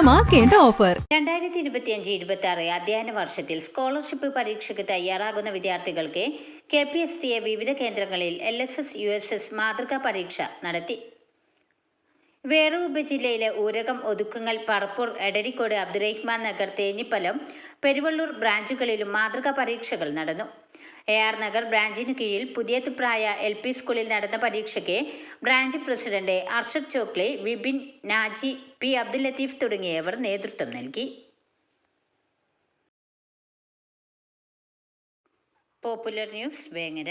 ആഘോഷമാക്കേണ്ട offer. രണ്ടായിരത്തി ഇരുപത്തിയഞ്ച് ഇരുപത്തി ആറ് അധ്യയന വർഷത്തിൽ സ്കോളർഷിപ്പ് പരീക്ഷയ്ക്ക് തയ്യാറാകുന്ന വിദ്യാർത്ഥികൾക്ക് കെ പി എസ് സിയെ വിവിധ കേന്ദ്രങ്ങളിൽ L S S U S S മാതൃകാ പരീക്ഷ നടത്തി. വേറൂർ ജില്ലയിലെ ഊരകം ഒതുക്കുങ്ങൽ പറപ്പൂർ എടരിക്കോട് അബ്ദുറഹിമാൻ നഗർ തേഞ്ഞിപ്പലം പെരുവള്ളൂർ ബ്രാഞ്ചുകളിലും മാതൃകാ പരീക്ഷകൾ നടന്നു. എ ആർ നഗർ ബ്രാഞ്ചിനു കീഴിൽ പുതിയത്തുപ്രായ എൽ പി സ്കൂളിൽ നടന്ന പരീക്ഷയ്ക്ക് branch president Arshad Chokle Vipin Naji P Abdul Latheef തുടങ്ങിയവർ നേതൃത്വം നൽകി. Popular news Vengara.